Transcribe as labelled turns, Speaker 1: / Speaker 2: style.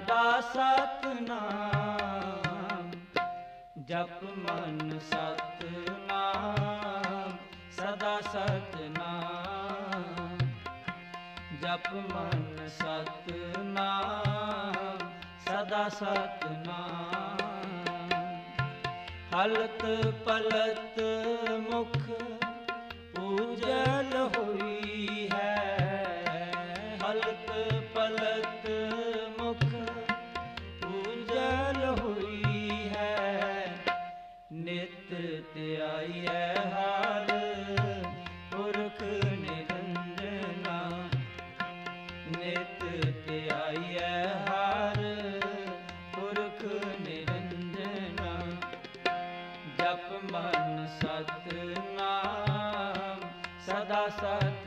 Speaker 1: ਸਤਨਾਮ, ਜਪ ਮਨ ਸਤਨਾਮ, ਸਦਾ ਸਤਨਾਮ। ਜਪ ਮਨ ਸਤਨਾਮ, ਸਦਾ ਸਤਨਾਮ। ਹਲਤ ਪਲਤ ਮੁਖ ਪੂਜਲ ਹੋਈ ਹੈ, ਹਲਤ ਪਲਤ ਧਿਆਈ ਹੈ ਹਾਰ, ਪੁਰਖ ਨਿਰੰਜਨਾ ਨਿਤ ਧਿਆਈ ਹੈ ਹਾਰ, ਪੁਰਖ ਨਿਰੰਜਨਾ ਜਪ ਮਨ ਸਤਨਾਮ, ਸਦਾ ਸਤ